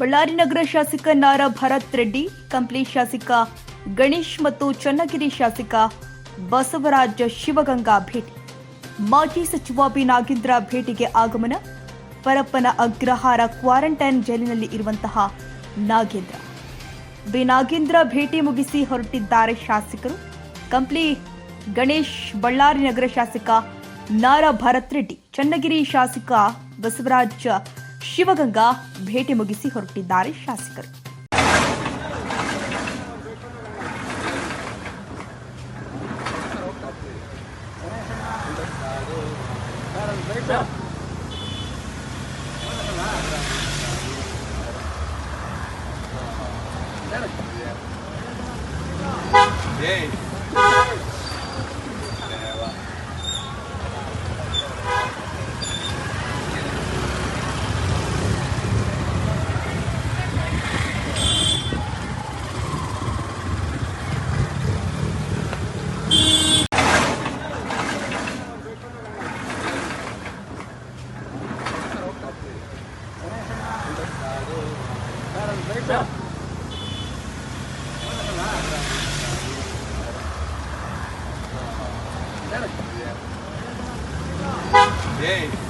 ಬಳ್ಳಾರಿ ನಗರ ಶಾಸಕ ನಾರಾ ಭರತ್ ರೆಡ್ಡಿ, ಕಂಪ್ಲಿ ಶಾಸಕ ಗಣೇಶ್ ಮತ್ತು ಚನ್ನಗಿರಿ ಶಾಸಕ ಬಸವರಾಜ ಶಿವಗಂಗಾ ಭೇಟಿ. ಮಾಜಿ ಸಚಿವ ಬಿ ನಾಗೇಂದ್ರ ಭೇಟಿಗೆ ಆಗಮನ. ಪರಪ್ಪನ ಅಗ್ರಹಾರ ಕ್ವಾರಂಟೈನ್ ಜೈಲಿನಲ್ಲಿ ಇರುವಂತಹ ನಾಗೇಂದ್ರ. ಬಿ ನಾಗೇಂದ್ರ ಭೇಟಿ ಮುಗಿಸಿ ಹೊರಟಿದ್ದಾರೆ ಶಾಸಕರು. ಕಂಪ್ಲಿ ಗಣೇಶ್, ಬಳ್ಳಾರಿ ನಗರ ಶಾಸಕ ನಾರಾ ಭರತ್ ರೆಡ್ಡಿ, ಚನ್ನಗಿರಿ ಶಾಸಕ ಬಸವರಾಜ ಶಿವಗಂಗಾ ಭೇಟಿ ಮುಗಿಸಿ ಹೊರಟಿದ್ದಾರೆ ಶಾಸಕರು Ei.